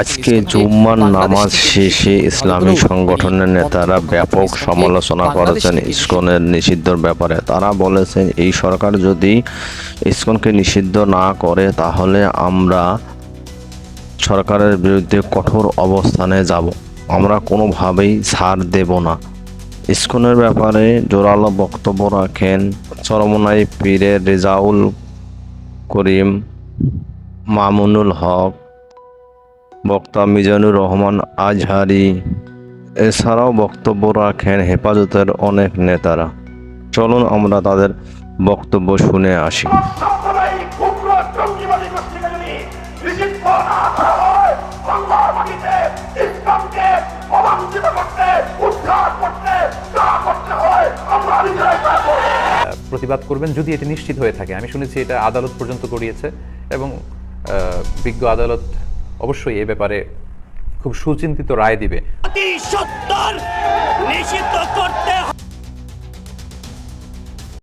আজকে জুম্মার নামাজ শেষে ইসলামী সংগঠনের নেতারা ব্যাপক সমালোচনা করেছেন ইসকনের নিষিদ্ধর ব্যাপারে। তারা বলেছেন এই সরকার যদি ইসকনকে নিষিদ্ধ না করে তাহলে আমরা সরকারের বিরুদ্ধে কঠোর অবস্থানে যাব। আমরা কোনোভাবেই ছাড় দেব না। ইসকনের ব্যাপারে জোরালো বক্তব্য রাখেন চরমনাই পীরের রেজাউল করিম মামুনুল হক। বক্তা মিজানুর রহমান আজহারি। এছাড়াও বক্তব্য রাখেন হেফাজতের অনেক নেতারা। চলুন আমরা তাদের বক্তব্য শুনে আসি। প্রতিবাদ করবেন যদি এটি নিশ্চিত হয়ে থাকে। আমি শুনেছি এটা আদালত পর্যন্ত গড়িয়েছে এবং বিজ্ঞ আদালত অবশ্যই এ ব্যাপারে খুব সুচিন্তিত রায় দিবে। সত্তর